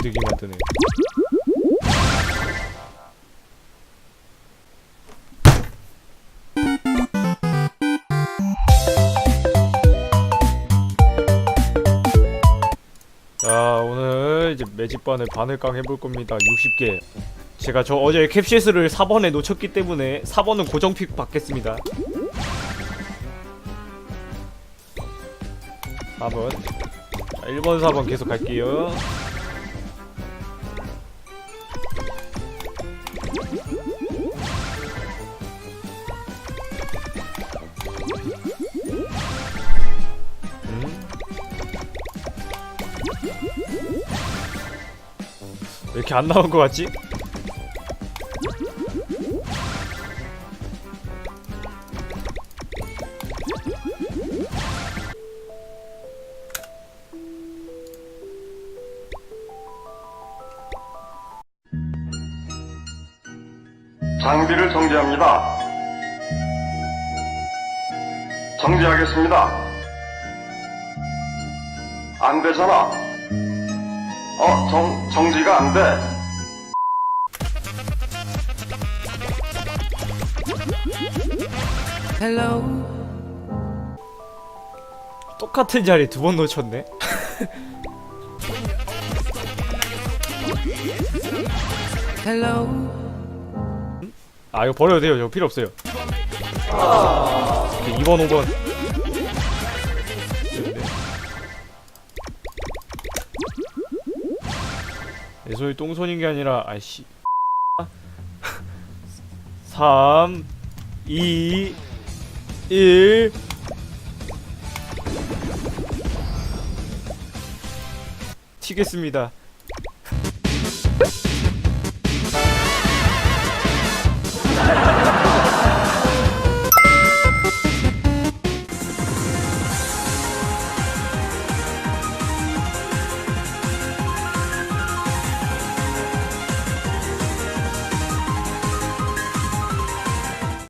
비둘기 만드네 자 오늘 이제 매직반을 바늘깡 해볼 겁니다. 60개. 제가 저 어제 캡시스를 4번에 놓쳤기 때문에 4번은 고정픽 받겠습니다. 4번. 자, 1번 4번 계속 갈게요 왜 이렇게 안 나온 것 같지? 장비를 정지합니다. 정지하겠습니다. 안 되잖아. 어, 정, 정지가 안 돼. 똑같은 자리 두 번 놓쳤네. 아 이거 버려도 돼요. 이거 필요 없어요. 오케이, 2번 5번. 내 손이 똥손인 게 아니라 아이씨. 3 2 1 튀겠습니다.